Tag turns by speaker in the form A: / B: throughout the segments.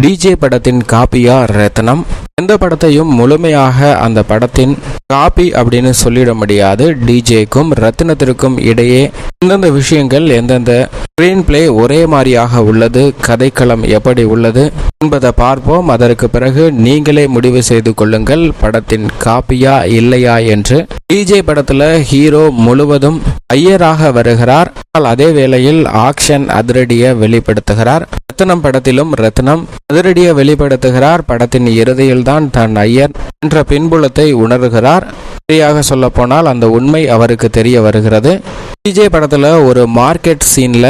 A: DJ படத்தின் காப்பியா ரத்னம்? எந்த படத்தையும் முழுமையாக அந்த படத்தின் காப்பி அப்படின்னு சொல்லிட முடியாது. டிஜேக்கும் ரத்னத்திற்கும் இடையே எந்தெந்த விஷயங்கள் எந்தெந்த ஸ்க்ரீன் பிளே ஒரே மாதிரியாக உள்ளது கதைக்களம் எப்படி உள்ளது என்பதை பார்ப்போம். அதற்கு பிறகு நீங்களே முடிவு செய்து கொள்ளுங்கள் படத்தின் காப்பியா இல்லையா என்று. டிஜே படத்துல ஹீரோ முழுவதும் ஐயராக வருகிறார். ஆனால் அதே வேளையில் ஆக்ஷன் அதிரடியை வெளிப்படுத்துகிறார். ரத்னம் படத்திலும் ரத்னம் அதிரடியை வெளிப்படுத்துகிறார். படத்தின் இறுதியில் தான் தன் ஐயர் என்ற பின்புலத்தை உணர்கிறார். சரியாக சொல்ல போனால் அந்த உண்மை அவருக்கு தெரிய வருகிறது. விஜய் படத்துல ஒரு மார்க்கெட் சீன்ல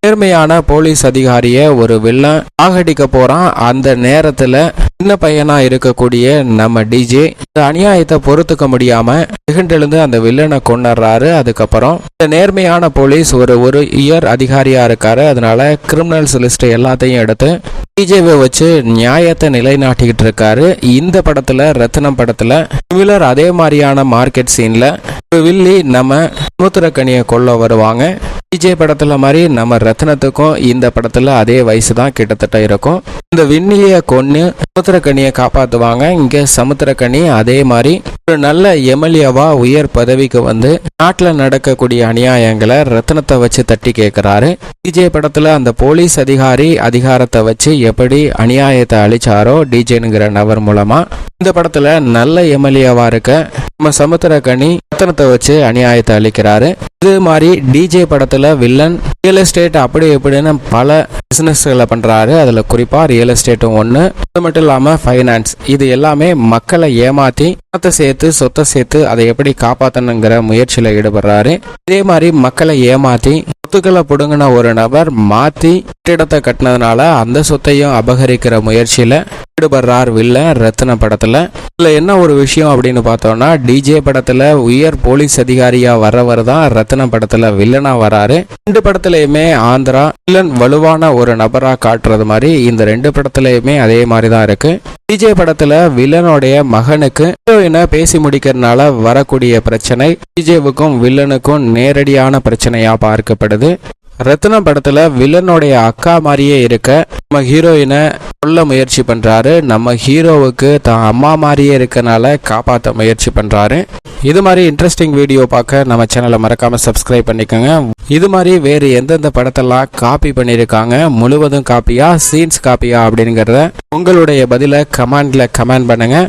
A: நேர்மையான போலீஸ் அதிகாரிய ஒரு வில்லன் ஆகடிக்க போறான். அந்த நேரத்துல சின்ன பையனா இருக்கக்கூடிய நம்ம டிஜே இந்த அநியாயத்தை பொறுத்துக்க முடியாம திகண்டெழுந்து அந்த வில்லனை கொண்டுறாரு அதுக்கப்புறம் இந்த நேர்மையான போலீஸ் ஒரு ஒரு இயர் அதிகாரியா இருக்காரு. அதனால கிரிமினல்ஸ் லிஸ்ட் எல்லாத்தையும் எடுத்து டிஜேவை வச்சு நியாயத்தை நிலைநாட்டிக்கிட்டு இருக்காரு இந்த படத்துல ரத்னம் படத்துல சிமிலர் அதே மாதிரியான மார்க்கெட் சீன்ல ஒரு வில்லி நம்ம சமுத்திரக்கனியை கொள்ள வருவாங்க. விஜய் படத்துல மாதிரி நம்ம ரத்னத்துக்கும் இந்த படத்துல அதே வயசு தான் கிட்டத்தட்ட இருக்கும். இந்த விண்ணிலிய கொன்னு சமுத்திரக்கனியை காப்பாத்துவாங்க. இங்க சமுத்திரக்கனி அதே மாதிரி ஒரு நல்ல எம்எல்ஏவா உயர் பதவிக்கு வந்து நாட்டுல நடக்கக்கூடிய அநியாயங்களை ரத்னத்தை வச்சு தட்டி கேட்கிறாரு விஜய் படத்துல அந்த போலீஸ் அதிகாரி அதிகாரத்தை வச்சு எப்படி அநியாயத்தை அழிச்சாரோ டிஜேனுங்கிற நபர் மூலமா இந்த படத்துல நல்ல எம்எல்ஏவா இருக்க நம்ம சமுத்திரக்கனி ரத்தனத்தை வச்சு அநியாயத்தை அளிக்கிறாரு இது மாதிரி டிஜே படத்துல வில்லன் ரியல் எஸ்டேட் அப்படி இப்படின்னு பல பிசினஸ்களை பண்றாரு. அதுல குறிப்பா ரியல் எஸ்டேட்டும் ஒண்ணு. அது மட்டும் இல்லாம ஃபைனான்ஸ் இது எல்லாமே மக்களை ஏமாத்தி பணத்தை சேர்த்து சொத்தை சேர்த்து அதை எப்படி காப்பாத்தணுங்கிற முயற்சியில ஈடுபடுறாரு. இதே மாதிரி மக்களை ஏமாத்தி சொத்துக்களை புடுங்கின ஒரு நபர் மாத்தி கட்டிடத்தை கட்டினதுனால அந்த சொத்தையும் அபகரிக்கிற முயற்சியில ஈடுபடுறார் வில்லன் ரத்ன படத்துல. இதுல என்ன ஒரு விஷயம் அப்படின்னு பார்த்தோம்னா டிஜே படத்துல உயர் போலீஸ் அதிகாரியா வர்றவர் தான் ரத்ன படத்துல வில்லனா வராரு. ரெண்டு படத்துலையுமே ஆந்திரா வில்லன் வலுவான ஒரு நபரா காட்டுறது மாதிரி இந்த ரெண்டு படத்துலையுமே அதே மாதிரி தான் இருக்கு டிஜே படத்துல வில்லனுடைய மகனுக்கு ஹீரோயினை பேசி முடிக்கிறதுனால வரக்கூடிய பிரச்சனை டிஜேவுக்கும் வில்லனுக்கும் நேரடியான பிரச்சனையா பார்க்கப்படுது. ரத்னம் படத்துல வில்லனுடைய அக்கா மாதிரியே இருக்க நம்ம ஹீரோயினை கொல்ல முயற்சி பண்ணுறாரு நம்ம ஹீரோவுக்கு தான் அம்மா மாதிரியே இருக்கனால காப்பாற்ற முயற்சி பண்ணுறாரு இது மாதிரி இன்ட்ரெஸ்டிங் வீடியோ பார்க்க நம்ம சேனலை மறக்காமல் சப்ஸ்கிரைப் பண்ணிக்கோங்க. இது மாதிரி வேறு எந்தெந்த படத்தெல்லாம் காப்பி பண்ணியிருக்காங்க முழுவதும் காப்பியா சீன்ஸ் காப்பியா அப்படிங்கிறத உங்களுடைய பதிலை கமெண்டில் கமெண்ட் பண்ணுங்கள்